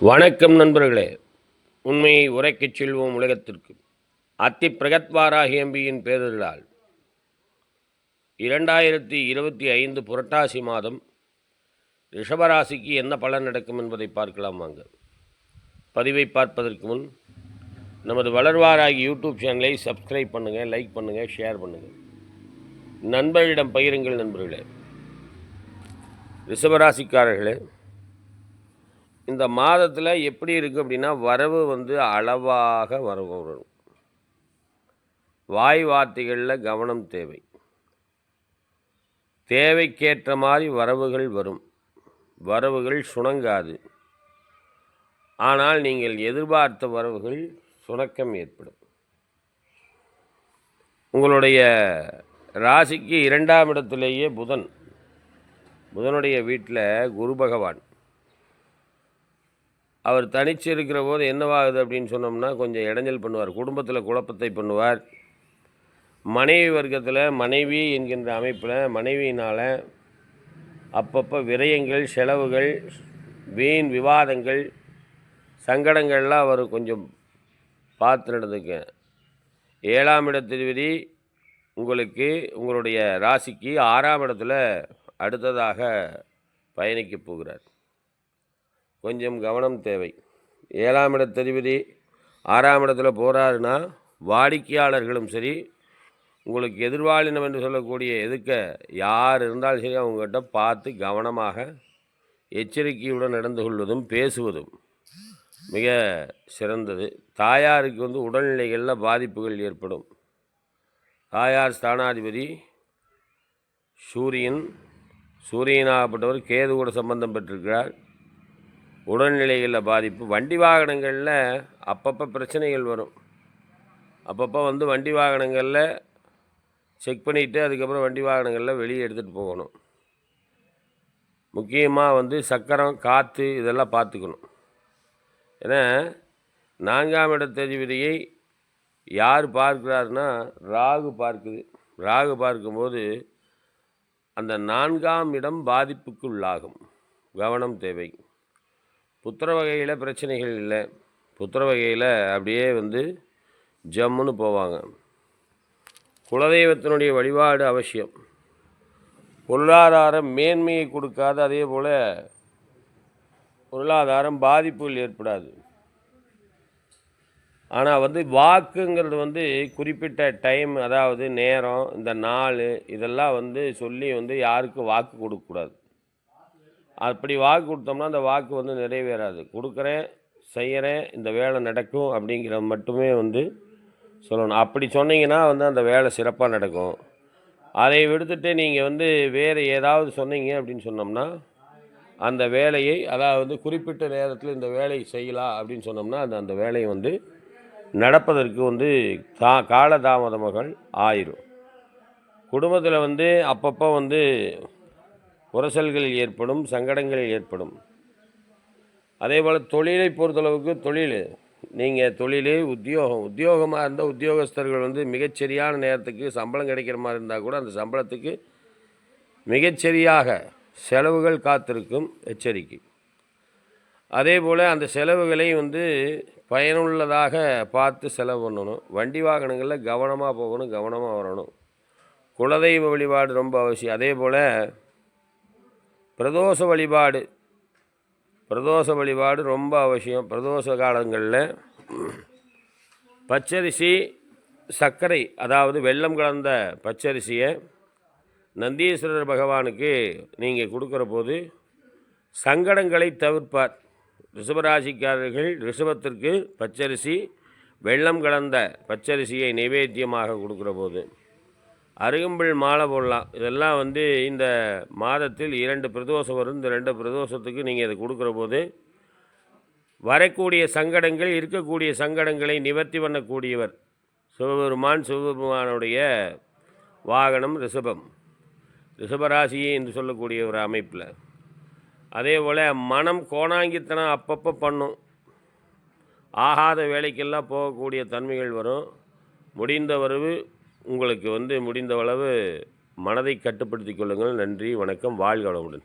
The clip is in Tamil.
வணக்கம் நண்பர்களே. உண்மையை உரைக்கச் செல்வோம் உலகத்திற்கு. அத்தி பிரகத்வாராகி எம்பியின் பேரர்களால் இரண்டாயிரத்தி இருபத்தி ஐந்து புரட்டாசி மாதம் ரிஷபராசிக்கு என்ன பலன் நடக்கும் என்பதை பார்க்கலாம் வாங்க. பதிவை பார்ப்பதற்கு முன் நமது வளர்வாராகி யூடியூப் சேனலை சப்ஸ்கிரைப் பண்ணுங்கள் லைக் பண்ணுங்கள் ஷேர் பண்ணுங்கள் நண்பர்களிடம் பகிருங்கள் நண்பர்களே. ரிஷபராசிக்காரர்களே இந்த மாதத்தில் எப்படி இருக்குது அப்படின்னா வரவு வந்து அளவாக வரவு வரும் வாய் வார்த்தைகளில் கவனம் தேவை. தேவைக்கேற்ற மாதிரி வரவுகள் வரும். வரவுகள் சுணங்காது. ஆனால் நீங்கள் எதிர்பார்த்த வரவுகள் சுணக்கம் ஏற்படும். உங்களுடைய ராசிக்கு இரண்டாம் இடத்திலேயே புதன். புதனுடைய வீட்டில் குரு பகவான். அவர் தனிச்சு இருக்கிற போது என்னவாகுது அப்படின்னு சொன்னோம்னா கொஞ்சம் இடைஞ்சல் பண்ணுவார். குடும்பத்தில் குழப்பத்தை பண்ணுவார். மனைவி வர்க்கத்தில் மனைவி என்கின்ற அமைப்பில் மனைவியினால் அப்பப்போ விரயங்கள் செலவுகள் வீண் விவாதங்கள் சங்கடங்கள்லாம் அவர் கொஞ்சம் பார்த்து நடந்துக்க. ஏழாம் இடத்திற்கு உங்களுக்கு உங்களுடைய ராசிக்கு ஆறாம் இடத்துல அடுத்ததாக பயணிக்கப் போகிறார். கொஞ்சம் கவனம் தேவை. ஏழாம் இடத்ததிபதி ஆறாம் இடத்துல போகிறாருன்னா வாடிக்கையாளர்களும் சரி உங்களுக்கு எதிர்வாளினம் என்று சொல்லக்கூடிய எதுக்க யார் இருந்தாலும் சரி அவங்ககிட்ட பார்த்து கவனமாக எச்சரிக்கையுடன் நடந்து கொள்வதும் பேசுவதும் மிக சிறந்தது. தாயாருக்கு வந்து உடல்நிலைகளில் பாதிப்புகள் ஏற்படும். தாயார் ஸ்தானாதிபதி சூரியன் சூரியனாகப்பட்டவர் கேது கூட சம்பந்தம் பெற்றிருக்கிறார். உடல்நிலைகளில் பாதிப்பு. வண்டி வாகனங்களில் அப்பப்போ பிரச்சனைகள் வரும். அப்பப்போ வந்து வண்டி வாகனங்களில் செக் பண்ணிவிட்டு அதுக்கப்புறம் வண்டி வாகனங்களில் வெளியே எடுத்துகிட்டு போகணும். முக்கியமாக வந்து சக்கரம் காற்று இதெல்லாம் பார்த்துக்கணும். ஏன்னா நான்காம் இடத்ததிபதியை யார் பார்க்கிறாருன்னா ராகு பார்க்குது. ராகு பார்க்கும்போது அந்த நான்காம் இடம் பாதிப்புக்குள்ளாகும். கவனம் தேவை. புத்திர வகையில் பிரச்சனைகள் இல்லை. புத்திர வகையில் அப்படியே வந்து ஜம்முன்னு போவாங்க. குலதெய்வத்தினுடைய வழிபாடு அவசியம். பொருளாதாரம் மேன்மையை கொடுக்காது அதே போல் பொருளாதாரம் பாதிப்புகள் ஏற்படாது. ஆனால் வந்து வாக்குங்கிறது வந்து குறிப்பிட்ட டைம் அதாவது நேரம் இந்த நாள் இதெல்லாம் வந்து சொல்லி வந்து யாருக்கும் வாக்கு கொடுக்கக்கூடாது அப்படி வாக்கு கொடுத்தோம்னா அந்த வாக்கு வந்து நிறைவேறாது. கொடுக்குறேன் செய்கிறேன் இந்த வேலை நடக்கும் அப்படிங்கிற மட்டுமே வந்து சொல்லணும். அப்படி சொன்னீங்கன்னா வந்து அந்த வேலை சிறப்பாக நடக்கும். அதை விடுத்துட்டு நீங்கள் வந்து வேறு ஏதாவது சொன்னீங்க அப்படின்னு சொன்னோம்னா அந்த வேலையை அதாவது குறிப்பிட்ட நேரத்தில் இந்த வேலையை செய்யலாம் அப்படின்னு சொன்னோம்னா அந்த அந்த வேலையை வந்து நடப்பதற்கு வந்து கா காலதாமதங்கள் ஆயிரும். குடும்பத்தில் வந்து அப்பப்போ வந்து உரசல்கள் ஏற்படும் சங்கடங்கள் ஏற்படும். அதே போல் தொழிலை பொறுத்தளவுக்கு தொழில் நீங்கள் தொழில் உத்தியோகம் உத்தியோகமாக இருந்தால் உத்தியோகஸ்தர்கள் வந்து மிகச்சரியான நேரத்துக்கு சம்பளம் கிடைக்கிற மாதிரி இருந்தால் கூட அந்த சம்பளத்துக்கு மிகச்சரியாக செலவுகள் காத்திருக்கும் எச்சரிக்கை. அதே போல் அந்த செலவுகளை வந்து பயனுள்ளதாக பார்த்து செலவு பண்ணணும். வண்டி வாகனங்களில் கவனமாக போகணும் கவனமாக வரணும். குலதெய்வ வழிபாடு ரொம்ப அவசியம். அதே போல் பிரதோஷ வழிபாடு. பிரதோஷ வழிபாடு ரொம்ப அவசியம். பிரதோஷ காலங்களில் பச்சரிசி சர்க்கரை அதாவது வெள்ளம் கலந்த பச்சரிசியை நந்தீஸ்வரர் பகவானுக்கு நீங்கள் கொடுக்குற போது சங்கடங்களை தவிர்ப்பார். ரிஷபராசிக்காரர்கள் ரிஷபத்திற்கு பச்சரிசி வெள்ளம் கலந்த பச்சரிசியை நைவேத்தியமாக கொடுக்குற போது. அருகம்புல் மாலை போடலாம். இதெல்லாம் வந்து இந்த மாதத்தில் இரண்டு பிரதோஷம் வரும். இந்த ரெண்டு பிரதோஷத்துக்கு நீங்கள் இதை கொடுக்குற போது வரக்கூடிய சங்கடங்கள் இருக்கக்கூடிய சங்கடங்களை நிவர்த்தி பண்ணக்கூடியவர் சிவபெருமான் சிவபெருமானுடைய வாகனம் ரிஷபம். ரிஷபராசியே என்று சொல்லக்கூடிய ஒரு அமைப்பில். அதே போல் மனம் கோணாங்கித்தனம் அப்பப்போ பண்ணும். ஆகாத வேலைக்கெல்லாம் போகக்கூடிய தன்மைகள் வரும். முடிந்த வரவு உங்களுக்கு வந்து முடிந்த அளவு மனதை கட்டுப்படுத்திக் கொள்ளுங்கள். நன்றி வணக்கம் வாழ்க வளமுடன்.